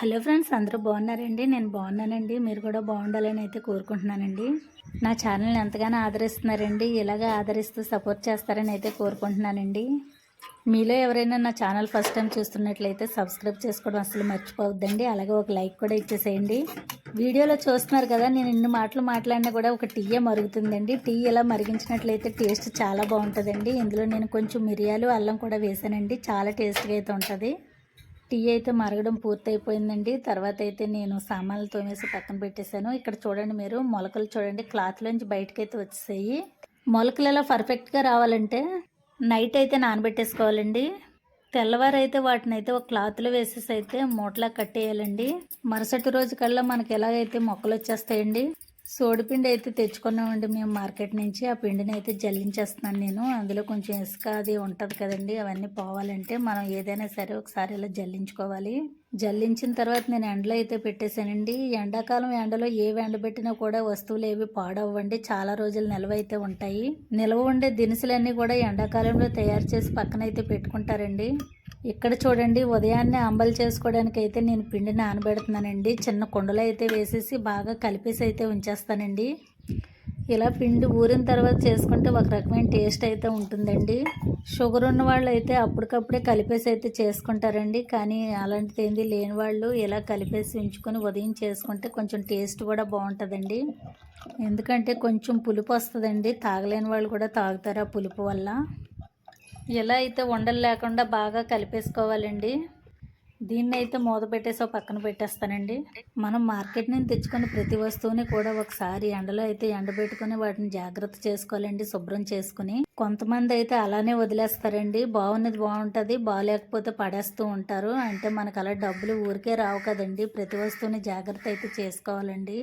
Hello friends అందరూ బాగున్నారండి? నేను బాగున్నానండి. మీరు కూడా బాగుండాలని అయితే కోరుకుంటున్నానండి. నా ఛానల్ని ఎంతగానో ఆదరిస్తున్నారండి. ఇలాగ ఆదరిస్తూ సపోర్ట్ చేస్తారని అయితే కోరుకుంటున్నానండి. మీలో ఎవరైనా నా ఛానల్ ఫస్ట్ టైం చూస్తున్నట్లయితే సబ్స్క్రైబ్ చేసుకోవడం అసలు మర్చిపోవద్దండి. అలాగే ఒక లైక్ కూడా ఇచ్చేసేయండి. వీడియోలో చూస్తున్నారు కదా నేను ఇన్ని మాటలు మాట్లాడినా కూడా ఒక టీయే మరుగుతుందండి. టీ ఇలా మరిగించినట్లయితే టేస్ట్ చాలా బాగుంటుందండి. ఇందులో నేను కొంచెం మిరియాలు అల్లం కూడా వేసానండి చాలా టేస్ట్గా అయితే ఉంటుంది. టీ అయితే మరగడం పూర్తయిపోయిందండి. తర్వాత అయితే నేను సామాన్లు తోమేసి పక్కన పెట్టేశాను. ఇక్కడ చూడండి మీరు మొలకలు చూడండి క్లాత్లోంచి బయటకు అయితే వచ్చేసాయి. మొలకలు ఎలా పర్ఫెక్ట్గా రావాలంటే నైట్ అయితే నానబెట్టేసుకోవాలండి. తెల్లవారు అయితే వాటిని అయితే ఒక క్లాత్లో వేసేసి అయితే మూటలా కట్టేయాలండి. మరుసటి రోజు కల్లా మనకి ఎలాగైతే మొక్కలు వచ్చేస్తాయండి సోడిపిండి అయితే తెచ్చుకున్నామండి మేము మార్కెట్ నుంచి. ఆ పిండిని అయితే జల్లించేస్తున్నాను నేను. అందులో కొంచెం ఇసుక అది ఉంటుంది కదండి అవన్నీ పోవాలంటే మనం ఏదైనా సరే ఒకసారి ఇలా జల్లించుకోవాలి. జల్లించిన తర్వాత నేను ఎండలో అయితే పెట్టేశానండి. ఎండాకాలం ఎండలో ఏ ఎండబెట్టినా కూడా వస్తువులు ఏవి పాడవ్వండి. చాలా రోజులు నిల్వ అయితే ఉంటాయి. నిల్వ ఉండే దినుసులన్నీ కూడా ఎండాకాలంలో తయారు చేసి పక్కన అయితే పెట్టుకుంటారండి. ఇక్కడ చూడండి ఉదయాన్నే అంబలు చేసుకోవడానికి అయితే నేను పిండి నానబెడుతున్నానండి. చిన్న కుండలో అయితే వేసేసి బాగా కలిపేసి అయితే ఉంచేస్తానండి. ఇలా పిండి ఊరిన తర్వాత చేసుకుంటే ఒక రకమైన టేస్ట్ అయితే ఉంటుందండి. షుగర్ ఉన్న వాళ్ళు అయితే అప్పటికప్పుడే కలిపేసి అయితే చేసుకుంటారండి. కానీ అలాంటిది ఏంది లేని వాళ్ళు ఇలా కలిపేసి ఉంచుకొని ఉదయం చేసుకుంటే కొంచెం టేస్ట్ కూడా బాగుంటుందండి. ఎందుకంటే కొంచెం పులుపు వస్తుందండి. తాగలేని వాళ్ళు కూడా తాగుతారు ఆ పులుపు వల్ల. ఇలా అయితే ఉండలు లేకుండా బాగా కలిపేసుకోవాలండి? దీన్ని అయితే మూత పెట్టేసి ఒక పక్కన పెట్టేస్తానండి. మనం మార్కెట్ నుంచి తెచ్చుకున్న ప్రతి వస్తువుని కూడా ఒకసారి ఎండలో అయితే ఎండబెట్టుకుని వాటిని జాగ్రత్త చేసుకోవాలండి శుభ్రం చేసుకుని. కొంతమంది అయితే అలానే వదిలేస్తారండి. బాగున్నది బాగుంటుంది బాగాలేకపోతే పడేస్తూ ఉంటారు. అంటే మనకు అలా డబ్బులు ఊరికే రావు కదండి. ప్రతి వస్తువుని జాగ్రత్త అయితే చేసుకోవాలండి.